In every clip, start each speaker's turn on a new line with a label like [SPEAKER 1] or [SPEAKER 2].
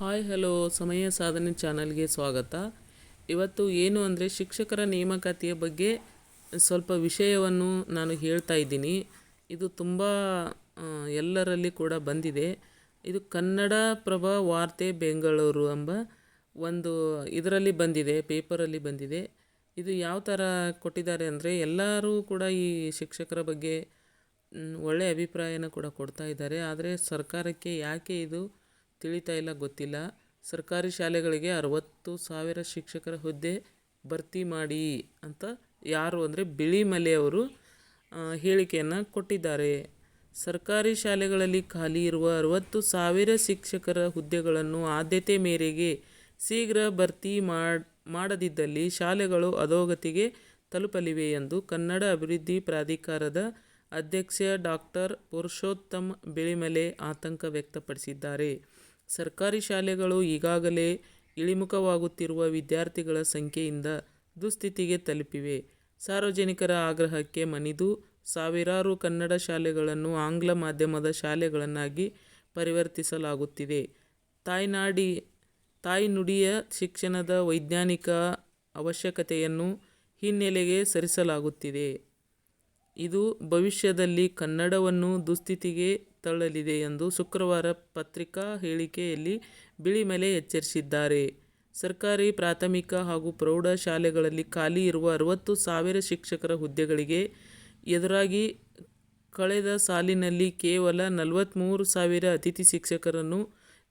[SPEAKER 1] Hi hello ಸಮಯ ಸಾಧನೆ ಚಾನಲ್ಗೆ ಸ್ವಾಗತ. ಇವತ್ತು ಏನು ಅಂದರೆ ಶಿಕ್ಷಕರ ನೇಮಕಾತಿಯ ಬಗ್ಗೆ ಸ್ವಲ್ಪ ವಿಷಯವನ್ನು ನಾನು ಹೇಳ್ತಾ ಇದ್ದೀನಿ. ಇದು ತುಂಬ ಎಲ್ಲರಲ್ಲಿ ಕೂಡ ಬಂದಿದೆ. ಇದು ಕನ್ನಡ ಪ್ರಭ ವಾರ್ತೆ ಬೆಂಗಳೂರು ಎಂಬ ಒಂದು ಇದರಲ್ಲಿ ಬಂದಿದೆ, ಪೇಪರಲ್ಲಿ ಬಂದಿದೆ. ಇದು ಯಾವ ಥರ ಕೊಟ್ಟಿದ್ದಾರೆ ಅಂದರೆ ಎಲ್ಲರೂ ಕೂಡ ಈ ಶಿಕ್ಷಕರ ಬಗ್ಗೆ ಒಳ್ಳೆಯ ಅಭಿಪ್ರಾಯನ ಕೂಡ ಕೊಡ್ತಾ ಇದ್ದಾರೆ. ಆದರೆ ಸರ್ಕಾರಕ್ಕೆ ಯಾಕೆ ಇದು ತಿಳಿತಾ ಇಲ್ಲ, ಗೊತ್ತಿಲ್ಲ. ಸರ್ಕಾರಿ ಶಾಲೆಗಳಿಗೆ ಅರವತ್ತು ಸಾವಿರ ಶಿಕ್ಷಕರ ಹುದ್ದೆ ಭರ್ತಿ ಮಾಡಿ ಅಂತ ಯಾರು ಅಂದರೆ ಬಿಳಿಮಲೆ ಅವರು ಹೇಳಿಕೆಯನ್ನು ಕೊಟ್ಟಿದ್ದಾರೆ. ಸರ್ಕಾರಿ ಶಾಲೆಗಳಲ್ಲಿ ಖಾಲಿ ಇರುವ ಅರವತ್ತು ಸಾವಿರ ಶಿಕ್ಷಕರ ಹುದ್ದೆಗಳನ್ನು ಆದ್ಯತೆ ಮೇರೆಗೆ ಶೀಘ್ರ ಭರ್ತಿ ಮಾಡ್, ಮಾಡದಿದ್ದಲ್ಲಿ ಶಾಲೆಗಳು ಅಧೋಗತಿಗೆ ತಲುಪಲಿವೆ ಎಂದು ಕನ್ನಡ ಅಭಿವೃದ್ಧಿ ಪ್ರಾಧಿಕಾರದ ಅಧ್ಯಕ್ಷ ಡಾಕ್ಟರ್ ಪುರುಷೋತ್ತಮ್ ಬಿಳಿಮಲೆ ಆತಂಕ ವ್ಯಕ್ತಪಡಿಸಿದ್ದಾರೆ. ಸರ್ಕಾರಿ ಶಾಲೆಗಳು ಈಗಾಗಲೇ ಇಳಿಮುಖವಾಗುತ್ತಿರುವ ವಿದ್ಯಾರ್ಥಿಗಳ ಸಂಖ್ಯೆಯಿಂದ ದುಸ್ಥಿತಿಗೆ ತಲುಪಿವೆ. ಸಾರ್ವಜನಿಕರ ಆಗ್ರಹಕ್ಕೆ ಮಣಿದು ಸಾವಿರಾರು ಕನ್ನಡ ಶಾಲೆಗಳನ್ನು ಆಂಗ್ಲ ಮಾಧ್ಯಮದ ಶಾಲೆಗಳನ್ನಾಗಿ ಪರಿವರ್ತಿಸಲಾಗುತ್ತಿದೆ. ತಾಯ್ನಾಡಿ, ತಾಯ್ನುಡಿಯ ಶಿಕ್ಷಣದ ವೈಜ್ಞಾನಿಕ ಅವಶ್ಯಕತೆಯನ್ನು ಹಿನ್ನೆಲೆಗೆ ಸರಿಸಲಾಗುತ್ತಿದೆ. ಇದು ಭವಿಷ್ಯದಲ್ಲಿ ಕನ್ನಡವನ್ನು ದುಸ್ಥಿತಿಗೆ ತಳ್ಳಲಿದೆ ಎಂದು ಶುಕ್ರವಾರ ಪತ್ರಿಕಾ ಹೇಳಿಕೆಯಲ್ಲಿ ಬಿಳಿಮಲೆ ಎಚ್ಚರಿಸಿದ್ದಾರೆ. ಸರ್ಕಾರಿ, ಪ್ರಾಥಮಿಕ ಹಾಗೂ ಪ್ರೌಢ ಶಾಲೆಗಳಲ್ಲಿ ಖಾಲಿ ಇರುವ ಅರವತ್ತು ಸಾವಿರ ಶಿಕ್ಷಕರ ಹುದ್ದೆಗಳಿಗೆ ಎದುರಾಗಿ ಕಳೆದ ಸಾಲಿನಲ್ಲಿ ಕೇವಲ ನಲವತ್ತ್ಮೂರು ಸಾವಿರ ಅತಿಥಿ ಶಿಕ್ಷಕರನ್ನು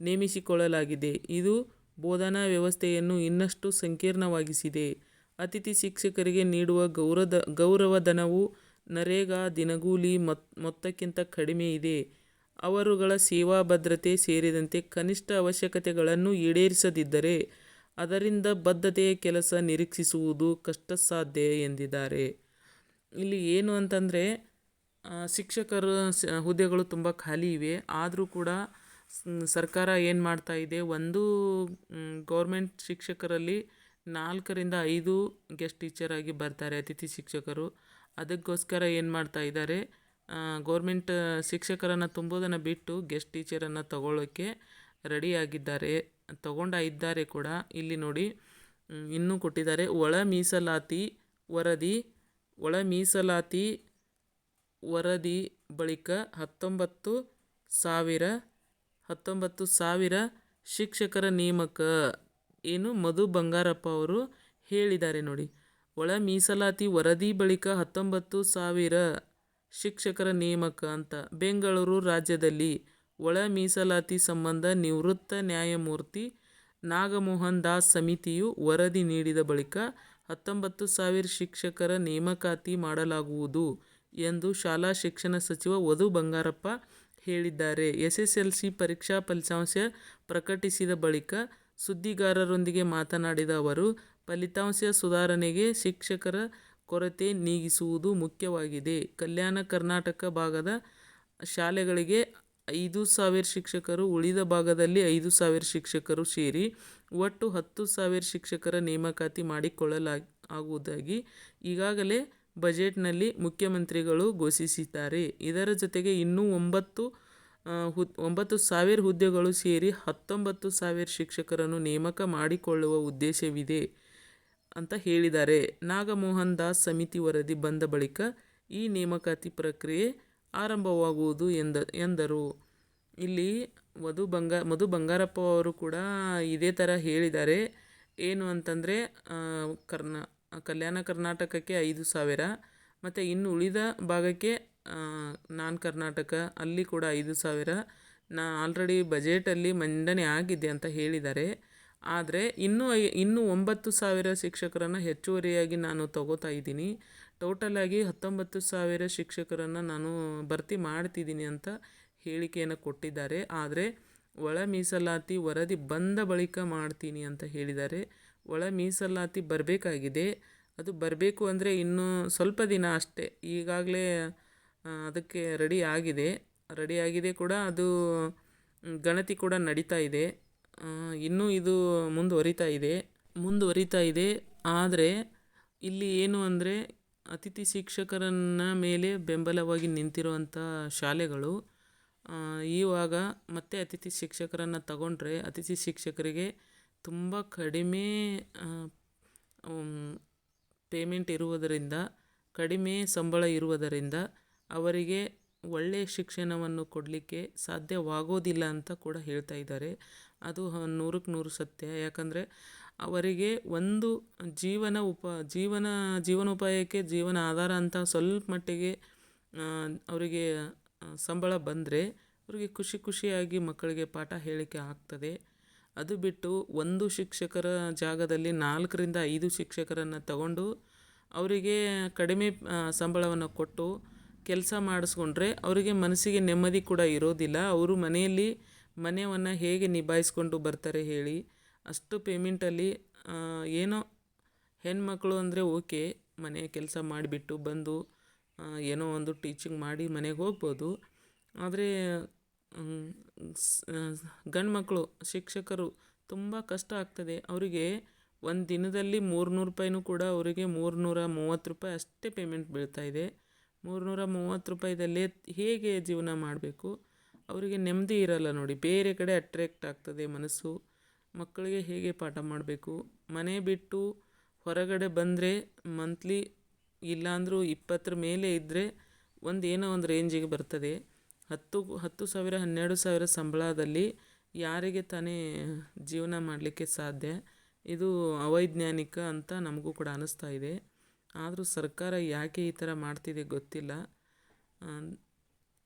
[SPEAKER 1] ನೇಮಿಸಿಕೊಳ್ಳಲಾಗಿದೆ. ಇದು ಬೋಧನಾ ವ್ಯವಸ್ಥೆಯನ್ನು ಇನ್ನಷ್ಟು ಸಂಕೀರ್ಣವಾಗಿಸಿದೆ. ಅತಿಥಿ ಶಿಕ್ಷಕರಿಗೆ ನೀಡುವ ಗೌರದ ಗೌರವಧನವು ನರೇಗಾ ದಿನಗೂಲಿ ಮೊತ್, ಮೊತ್ತಕ್ಕಿಂತ ಕಡಿಮೆ ಇದೆ. ಅವರುಗಳ ಸೇವಾ ಭದ್ರತೆ ಸೇರಿದಂತೆ ಕನಿಷ್ಠ ಅವಶ್ಯಕತೆಗಳನ್ನು ಈಡೇರಿಸದಿದ್ದರೆ ಅದರಿಂದ ಬದ್ಧತೆಯ ಕೆಲಸ ನಿರೀಕ್ಷಿಸುವುದು ಕಷ್ಟಸಾಧ್ಯ ಎಂದಿದ್ದಾರೆ. ಇಲ್ಲಿ ಏನು ಅಂತಂದರೆ ಶಿಕ್ಷಕರ ಹುದ್ದೆಗಳು ತುಂಬ ಖಾಲಿ ಇವೆ. ಆದರೂ ಕೂಡ ಸರ್ಕಾರ ಏನು ಮಾಡ್ತಾ ಇದೆ, ಒಂದು ಗೌರ್ಮೆಂಟ್ ಶಿಕ್ಷಕರಲ್ಲಿ ನಾಲ್ಕರಿಂದ ಐದು ಗೆಸ್ಟ್ ಟೀಚರ್ ಆಗಿ ಬರ್ತಾರೆ, ಅತಿಥಿ ಶಿಕ್ಷಕರು. ಅದಕ್ಕೋಸ್ಕರ ಏನು ಮಾಡ್ತಾ ಇದ್ದಾರೆ ಗೌರ್ಮೆಂಟ್ ಶಿಕ್ಷಕರನ್ನು ತುಂಬೋದನ್ನು ಬಿಟ್ಟು ಗೆಸ್ಟ್ ಟೀಚರನ್ನು ತಗೊಳ್ಳೋಕ್ಕೆ ರೆಡಿಯಾಗಿದ್ದಾರೆ ತಗೊಂಡ ಇದ್ದಾರೆ ಕೂಡ. ಇಲ್ಲಿ ನೋಡಿ ಇನ್ನೂ ಕೊಟ್ಟಿದ್ದಾರೆ. ಒಳ ಮೀಸಲಾತಿ ವರದಿ, ಒಳ ಮೀಸಲಾತಿ ವರದಿ ಬಳಿಕ ಹತ್ತೊಂಬತ್ತು ಸಾವಿರ ಹತ್ತೊಂಬತ್ತು ಸಾವಿರ ಶಿಕ್ಷಕರ ನೇಮಕ. ಏನು ಮಧು ಬಂಗಾರಪ್ಪ ಅವರು ಹೇಳಿದ್ದಾರೆ ನೋಡಿ. ಒಳ ಮೀಸಲಾತಿ ವರದಿ ಬಳಿಕ ಹತ್ತೊಂಬತ್ತು ಸಾವಿರ ಶಿಕ್ಷಕರ ನೇಮಕ ಅಂತ ಬೆಂಗಳೂರು ರಾಜ್ಯದಲ್ಲಿ ಒಳ ಮೀಸಲಾತಿ ಸಂಬಂಧ ನಿವೃತ್ತ ನ್ಯಾಯಮೂರ್ತಿ ನಾಗಮೋಹನ್ ದಾಸ್ ಸಮಿತಿಯು ವರದಿ ನೀಡಿದ ಬಳಿಕ ಹತ್ತೊಂಬತ್ತು ಸಾವಿರ ಶಿಕ್ಷಕರ ನೇಮಕಾತಿ ಮಾಡಲಾಗುವುದು ಎಂದು ಶಾಲಾ ಶಿಕ್ಷಣ ಸಚಿವ ವಧು ಬಂಗಾರಪ್ಪ ಹೇಳಿದ್ದಾರೆ. ಎಸ್ಎಸ್ಎಲ್ಸಿ ಪರೀಕ್ಷಾ ಫಲಿತಾಂಶ ಪ್ರಕಟಿಸಿದ ಬಳಿಕ ಸುದ್ದಿಗಾರರೊಂದಿಗೆ ಮಾತನಾಡಿದ ಅವರು, ಫಲಿತಾಂಶ ಸುಧಾರಣೆಗೆ ಶಿಕ್ಷಕರ ಕೊರತೆ ನೀಗಿಸುವುದು ಮುಖ್ಯವಾಗಿದೆ. ಕಲ್ಯಾಣ ಕರ್ನಾಟಕ ಭಾಗದ ಶಾಲೆಗಳಿಗೆ ಐದು ಸಾವಿರ ಶಿಕ್ಷಕರು, ಉಳಿದ ಭಾಗದಲ್ಲಿ ಐದು ಸಾವಿರ ಶಿಕ್ಷಕರು ಸೇರಿ ಒಟ್ಟು ಹತ್ತು ಸಾವಿರ ಶಿಕ್ಷಕರ ನೇಮಕಾತಿ ಮಾಡಿಕೊಳ್ಳಲಾ ಆಗುವುದಾಗಿ ಈಗಾಗಲೇ ಬಜೆಟ್ನಲ್ಲಿ ಮುಖ್ಯಮಂತ್ರಿಗಳು ಘೋಷಿಸಿದ್ದಾರೆ. ಇದರ ಜೊತೆಗೆ ಇನ್ನೂ ಒಂಬತ್ತು ಹುದ್ ಒಂಬತ್ತು ಸಾವಿರ ಹುದ್ದೆಗಳು ಸೇರಿ ಹತ್ತೊಂಬತ್ತು ಸಾವಿರ ಶಿಕ್ಷಕರನ್ನು ನೇಮಕ ಮಾಡಿಕೊಳ್ಳುವ ಉದ್ದೇಶವಿದೆ. ಅಂತ ಹೇಳಿದ್ದಾರೆ. ನಾಗಮೋಹನ್ ದಾಸ್ ಸಮಿತಿ ವರದಿ ಬಂದ ಬಳಿಕ ಈ ನೇಮಕಾತಿ ಪ್ರಕ್ರಿಯೆ ಆರಂಭವಾಗುವುದು ಎಂದ, ಎಂದರು. ಇಲ್ಲಿ ವಧು ಬಂಗ, ಮಧು ಬಂಗಾರಪ್ಪ ಅವರು ಕೂಡ ಇದೇ ಥರ ಹೇಳಿದ್ದಾರೆ. ಏನು ಅಂತಂದರೆ ಕರ್ನಾ, ಕಲ್ಯಾಣ ಕರ್ನಾಟಕಕ್ಕೆ ಐದು ಸಾವಿರ, ಮತ್ತು ಇನ್ನು ಉಳಿದ ಭಾಗಕ್ಕೆ ನಾನ್ ಕರ್ನಾಟಕ, ಅಲ್ಲಿ ಕೂಡ ಐದು ಸಾವಿರ. ನಾ, ಆಲ್ರೆಡಿ ಬಜೆಟಲ್ಲಿ ಮಂಡನೆ ಆಗಿದೆ ಅಂತ ಹೇಳಿದ್ದಾರೆ. ಆದರೆ ಇನ್ನೂ ಇನ್ನೂ ಒಂಬತ್ತು ಸಾವಿರ ಶಿಕ್ಷಕರನ್ನು ಹೆಚ್ಚುವರಿಯಾಗಿ ನಾನು ತಗೋತಾ ಇದ್ದೀನಿ. ಟೋಟಲಾಗಿ ಹತ್ತೊಂಬತ್ತು ಸಾವಿರ ಶಿಕ್ಷಕರನ್ನು ನಾನು ಭರ್ತಿ ಮಾಡ್ತಿದ್ದೀನಿ ಅಂತ ಹೇಳಿಕೆಯನ್ನು ಕೊಟ್ಟಿದ್ದಾರೆ. ಆದರೆ ಒಳ ಮೀಸಲಾತಿ ವರದಿ ಬಂದ ಬಳಿಕ ಮಾಡ್ತೀನಿ ಅಂತ ಹೇಳಿದ್ದಾರೆ. ಒಳ ಮೀಸಲಾತಿ ಬರಬೇಕಾಗಿದೆ. ಅದು ಬರಬೇಕು ಅಂದರೆ ಇನ್ನೂ ಸ್ವಲ್ಪ ದಿನ ಅಷ್ಟೇ. ಈಗಾಗಲೇ ಅದಕ್ಕೆ ರೆಡಿ ಆಗಿದೆ. ರೆಡಿ ಆಗಿದೆ ಕೂಡ ಅದು ಗಣತಿ ಕೂಡ ನಡೀತಾ ಇದೆ. ಇನ್ನೂ ಇದು ಮುಂದುವರಿತಾ ಇದೆ. ಮುಂದುವರಿತಾ ಇದೆ. ಆದರೆ ಇಲ್ಲಿ ಏನು ಅಂದರೆ ಅತಿಥಿ ಶಿಕ್ಷಕರನ್ನ ಮೇಲೆ ಬೆಂಬಲವಾಗಿ ನಿಂತಿರುವಂಥ ಶಾಲೆಗಳು ಇವಾಗ ಮತ್ತೆ ಅತಿಥಿ ಶಿಕ್ಷಕರನ್ನು ತಗೊಂಡ್ರೆ ಅತಿಥಿ ಶಿಕ್ಷಕರಿಗೆ ತುಂಬ ಕಡಿಮೆ ಪೇಮೆಂಟ್ ಇರುವುದರಿಂದ, ಕಡಿಮೆ ಸಂಬಳ ಇರುವುದರಿಂದ ಅವರಿಗೆ ಒಳ್ಳೆಯ ಶಿಕ್ಷಣವನ್ನು ಕೊಡಲಿಕ್ಕೆ ಸಾಧ್ಯವಾಗೋದಿಲ್ಲ ಅಂತ ಕೂಡ ಹೇಳ್ತಾ ಇದ್ದಾರೆ. ಅದು ನೂರಕ್ಕೆ ನೂರು ಸತ್ಯ. ಯಾಕಂದರೆ ಅವರಿಗೆ ಒಂದು ಜೀವನ ಉಪ, ಜೀವನ, ಜೀವನೋಪಾಯಕ್ಕೆ ಜೀವನ ಆಧಾರ ಅಂತ ಸ್ವಲ್ಪ ಮಟ್ಟಿಗೆ ಅವರಿಗೆ ಸಂಬಳ ಬಂದರೆ ಅವರಿಗೆ ಖುಷಿ ಖುಷಿಯಾಗಿ ಮಕ್ಕಳಿಗೆ ಪಾಠ ಹೇಳಿಕೆ ಆಗ್ತದೆ. ಅದು ಬಿಟ್ಟು ಒಂದು ಶಿಕ್ಷಕರ ಜಾಗದಲ್ಲಿ ನಾಲ್ಕರಿಂದ ಐದು ಶಿಕ್ಷಕರನ್ನು ತಗೊಂಡು ಅವರಿಗೆ ಕಡಿಮೆ ಸಂಬಳವನ್ನು ಕೊಟ್ಟು ಕೆಲಸ ಮಾಡಿಸ್ಕೊಂಡ್ರೆ ಅವರಿಗೆ ಮನಸ್ಸಿಗೆ ನೆಮ್ಮದಿ ಕೂಡ ಇರೋದಿಲ್ಲ. ಅವರು ಮನೆಯಲ್ಲಿ ಮನೆಯನ್ನು ಹೇಗೆ ನಿಭಾಯಿಸ್ಕೊಂಡು ಬರ್ತಾರೆ ಹೇಳಿ, ಅಷ್ಟು ಪೇಮೆಂಟಲ್ಲಿ ಏನೋ ಹೆಣ್ಮಕ್ಳು ಅಂದರೆ ಓಕೆ, ಮನೆ ಕೆಲಸ ಮಾಡಿಬಿಟ್ಟು ಬಂದು ಏನೋ ಒಂದು ಟೀಚಿಂಗ್ ಮಾಡಿ ಮನೆಗೆ ಹೋಗ್ಬೋದು. ಆದರೆ ಗಂಡು ಮಕ್ಕಳು ಶಿಕ್ಷಕರು ತುಂಬ ಕಷ್ಟ ಆಗ್ತದೆ. ಅವರಿಗೆ ಒಂದು ದಿನದಲ್ಲಿ ಮೂರುನೂರು ರೂಪಾಯಿನೂ ಕೂಡ ಅವರಿಗೆ ಮೂರುನೂರ ಮೂವತ್ತು ರೂಪಾಯಿ ಅಷ್ಟೇ ಪೇಮೆಂಟ್ ಬೀಳ್ತಾಯಿದೆ ಮೂರ್ನೂರ ಮೂವತ್ತು ರೂಪಾಯಿದಲ್ಲೇ ಹೇಗೆ ಜೀವನ ಮಾಡಬೇಕು? ಅವರಿಗೆ ನೆಮ್ಮದಿ ಇರಲ್ಲ ನೋಡಿ. ಬೇರೆ ಕಡೆ ಅಟ್ರ್ಯಾಕ್ಟ್ ಆಗ್ತದೆ ಮನಸ್ಸು. ಮಕ್ಕಳಿಗೆ ಹೇಗೆ ಪಾಠ ಮಾಡಬೇಕು? ಮನೆ ಬಿಟ್ಟು ಹೊರಗಡೆ ಬಂದರೆ ಮಂತ್ಲಿ ಇಲ್ಲಾಂದರೂ ಇಪ್ಪತ್ತರ ಮೇಲೆ ಇದ್ದರೆ ಒಂದು ಏನೋ ಒಂದು ರೇಂಜಿಗೆ ಬರ್ತದೆ. ಹತ್ತು ಹತ್ತು ಸಾವಿರ, ಹನ್ನೆರಡು ಸಾವಿರ ಸಂಬಳದಲ್ಲಿ ಯಾರಿಗೆ ತಾನೇ ಜೀವನ ಮಾಡಲಿಕ್ಕೆ ಸಾಧ್ಯ? ಇದು ಅವೈಜ್ಞಾನಿಕ ಅಂತ ನಮಗೂ ಕೂಡ ಅನ್ನಿಸ್ತಾ ಇದೆ. ಆದರೂ ಸರ್ಕಾರ ಯಾಕೆ ಈ ಥರ ಮಾಡ್ತಿದೆ ಗೊತ್ತಿಲ್ಲ.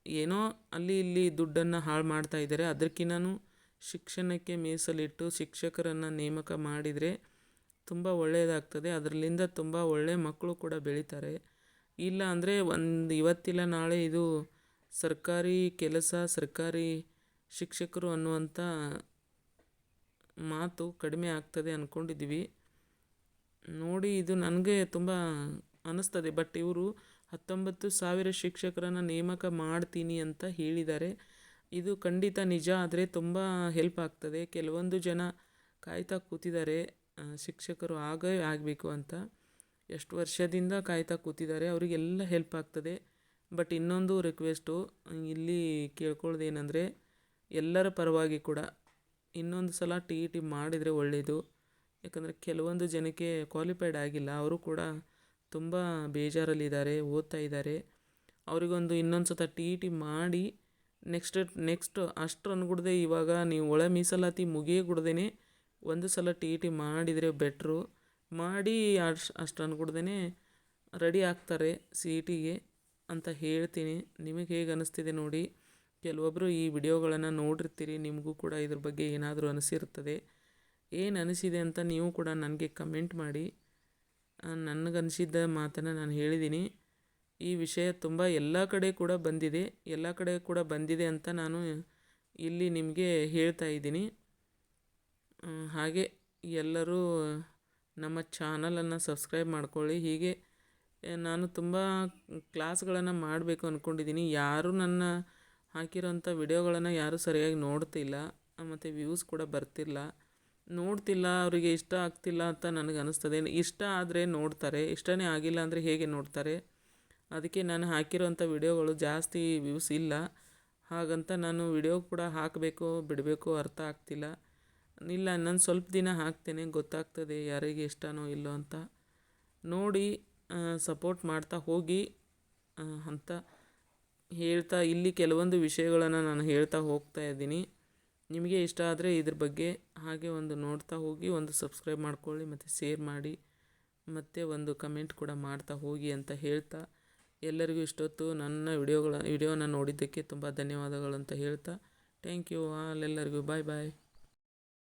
[SPEAKER 1] ಏನೋ ಅಲ್ಲಿ ಇಲ್ಲಿ ದುಡ್ಡನ್ನು ಹಾಳು ಮಾಡ್ತಾ ಇದ್ದಾರೆ ಅದಕ್ಕಿಂತ ಶಿಕ್ಷಣಕ್ಕೆ ಮೀಸಲಿಟ್ಟು ಶಿಕ್ಷಕರನ್ನು ನೇಮಕ ಮಾಡಿದರೆ ತುಂಬ ಒಳ್ಳೆಯದಾಗ್ತದೆ ಅದರಲ್ಲಿಂದ ತುಂಬ ಒಳ್ಳೆಯ ಮಕ್ಕಳು ಕೂಡ ಬೆಳೀತಾರೆ. ಇಲ್ಲ ಅಂದರೆ ಒಂದು ಇವತ್ತಿಲ್ಲ, ನಾಳೆ ಇದು ಸರ್ಕಾರಿ ಕೆಲಸ, ಸರ್ಕಾರಿ ಶಿಕ್ಷಕರು ಅನ್ನುವಂಥ ಮಾತು ಕಡಿಮೆ ಆಗ್ತದೆ ಅಂದ್ಕೊಂಡಿದ್ದೀವಿ ನೋಡಿ ಇದು ನನಗೆ ತುಂಬ ಅನ್ನಿಸ್ತದೆ ಬಟ್ ಇವರು ಹತ್ತೊಂಬತ್ತು ಸಾವಿರ ಶಿಕ್ಷಕರನ್ನು ನೇಮಕ ಮಾಡ್ತೀನಿ ಅಂತ ಹೇಳಿದ್ದಾರೆ ಇದು ಖಂಡಿತ ನಿಜ ಆದರೆ ತುಂಬ ಹೆಲ್ಪ್ ಆಗ್ತದೆ. ಕೆಲವೊಂದು ಜನ ಕಾಯ್ತಾ ಕೂತಿದ್ದಾರೆ ಶಿಕ್ಷಕರು ಆಗೇ ಆಗಬೇಕು ಅಂತ. ಎಷ್ಟು ವರ್ಷದಿಂದ ಕಾಯ್ತಾ ಕೂತಿದ್ದಾರೆ, ಅವರಿಗೆಲ್ಲ ಹೆಲ್ಪ್ ಆಗ್ತದೆ. ಬಟ್ ಇನ್ನೊಂದು ರಿಕ್ವೆಸ್ಟು ಇಲ್ಲಿ ಕೇಳ್ಕೊಳ್ಳೋದೇನೆಂದರೆ ಎಲ್ಲರ ಪರವಾಗಿ ಕೂಡ ಇನ್ನೊಂದು ಸಲ ಟಿ ಇ ಟಿ ಮಾಡಿದರೆ ಒಳ್ಳೆಯದು ಯಾಕಂದರೆ ಕೆಲವೊಂದು ಜನಕ್ಕೆ ಕ್ವಾಲಿಫೈಡ್ ಆಗಿಲ್ಲ, ಅವರು ಕೂಡ ತುಂಬ ಬೇಜಾರಲ್ಲಿದ್ದಾರೆ, ಓದ್ತಾ ಇದ್ದಾರೆ. ಅವರಿಗೊಂದು ಇನ್ನೊಂದು ಸತ ಟಿ ಇ ಟಿ ಮಾಡಿ ನೆಕ್ಸ್ಟ್ ನೆಕ್ಸ್ಟ್ ಅಷ್ಟು ಅನ್ಗುಡ್ದೆ ಇವಾಗ ನೀವು ಒಳ ಮೀಸಲಾತಿ ಮುಗಿಯಗುಡ್ದೇ ಒಂದು ಸಲ ಟಿ ಇ ಟಿ ಮಾಡಿದರೆ ಬೆಟ್ರು. ಮಾಡಿ ಅಷ್ಟು ಅಷ್ಟು ಅನ್ಗುಡ್ದೇ ರೆಡಿ ಆಗ್ತಾರೆ ಸಿ ಇ ಟಿಗೆ ಅಂತ ಹೇಳ್ತೀನಿ. ನಿಮಗೆ ಹೇಗೆ ಅನ್ನಿಸ್ತಿದೆ ನೋಡಿ. ಕೆಲವೊಬ್ಬರು ಈ ವಿಡಿಯೋಗಳನ್ನು ನೋಡಿರ್ತೀರಿ ನಿಮಗೂ ಕೂಡ ಇದ್ರ ಬಗ್ಗೆ ಏನಾದರೂ ಅನಿಸಿರ್ತದೆ. ಏನು ಅನಿಸಿದೆ ಅಂತ ನೀವು ಕೂಡ ನನಗೆ ಕಮೆಂಟ್ ಮಾಡಿ. ನನಗನ್ಸಿದ್ದ ಮಾತನ್ನು ನಾನು ಹೇಳಿದ್ದೀನಿ ಈ ವಿಷಯ ತುಂಬ ಎಲ್ಲ ಕಡೆ ಕೂಡ ಬಂದಿದೆ. ಎಲ್ಲ ಕಡೆ ಕೂಡ ಬಂದಿದೆ ಅಂತ ನಾನು ಇಲ್ಲಿ ನಿಮಗೆ ಹೇಳ್ತಾ ಇದ್ದೀನಿ. ಹಾಗೆ ಎಲ್ಲರೂ ನಮ್ಮ ಚಾನಲನ್ನು ಸಬ್ಸ್ಕ್ರೈಬ್ ಮಾಡ್ಕೊಳ್ಳಿ. ಹೀಗೆ ನಾನು ತುಂಬ ಕ್ಲಾಸ್ಗಳನ್ನು ಮಾಡಬೇಕು ಅಂದ್ಕೊಂಡಿದ್ದೀನಿ ಯಾರೂ ನನ್ನ ಹಾಕಿರೋಂಥ ವಿಡಿಯೋಗಳನ್ನು ಯಾರೂ ಸರಿಯಾಗಿ ನೋಡ್ತಿಲ್ಲ. ಮತ್ತು ವ್ಯೂಸ್ ಕೂಡ ಬರ್ತಿಲ್ಲ. ನೋಡ್ತಿಲ್ಲ, ಅವರಿಗೆ ಇಷ್ಟ ಆಗ್ತಿಲ್ಲ ಅಂತ ನನಗೆ ಅನಿಸ್ತದೆ. ಇಷ್ಟ ಆದರೆ ನೋಡ್ತಾರೆ, ಇಷ್ಟನೇ ಆಗಿಲ್ಲ ಅಂದರೆ ಹೇಗೆ ನೋಡ್ತಾರೆ? ಅದಕ್ಕೆ ನಾನು ಹಾಕಿರೋಂಥ ವಿಡಿಯೋಗಳು ಜಾಸ್ತಿ ವ್ಯೂಸ್ ಇಲ್ಲ. ಹಾಗಂತ ನಾನು ವಿಡಿಯೋ ಕೂಡ ಹಾಕಬೇಕು, ಬಿಡಬೇಕು ಅರ್ಥ ಆಗ್ತಿಲ್ಲ. ಇಲ್ಲ, ನಾನು ಸ್ವಲ್ಪ ದಿನ ಹಾಕ್ತೇನೆ, ಗೊತ್ತಾಗ್ತದೆ ಯಾರಿಗೆ ಇಷ್ಟನೋ ಇಲ್ಲೋ ಅಂತ. ನೋಡಿ ಸಪೋರ್ಟ್ ಮಾಡ್ತಾ ಹೋಗಿ ಅಂತ ಹೇಳ್ತಾ ಇಲ್ಲಿ ಕೆಲವೊಂದು ವಿಷಯಗಳನ್ನು ನಾನು ಹೇಳ್ತಾ ಹೋಗ್ತಾ ಇದ್ದೀನಿ. ನಿಮಗೆ ಇಷ್ಟ ಆದರೆ ಇದ್ರ ಬಗ್ಗೆ ಹಾಗೆ ಒಂದು ನೋಡ್ತಾ ಹೋಗಿ, ಒಂದು ಸಬ್ಸ್ಕ್ರೈಬ್ ಮಾಡ್ಕೊಳ್ಳಿ, ಮತ್ತು ಶೇರ್ ಮಾಡಿ, ಮತ್ತು ಒಂದು ಕಮೆಂಟ್ ಕೂಡ ಮಾಡ್ತಾ ಹೋಗಿ ಅಂತ ಹೇಳ್ತಾ, ಎಲ್ಲರಿಗೂ ಇಷ್ಟೊತ್ತು ನನ್ನ ವಿಡಿಯೋಗಳ, ವಿಡಿಯೋನ ನೋಡಿದ್ದಕ್ಕೆ ತುಂಬ ಧನ್ಯವಾದಗಳು ಅಂತ ಹೇಳ್ತಾ ಥ್ಯಾಂಕ್ ಯು ಆಲ್ ಎಲ್ಲರಿಗೂ ಬಾಯ್ ಬಾಯ್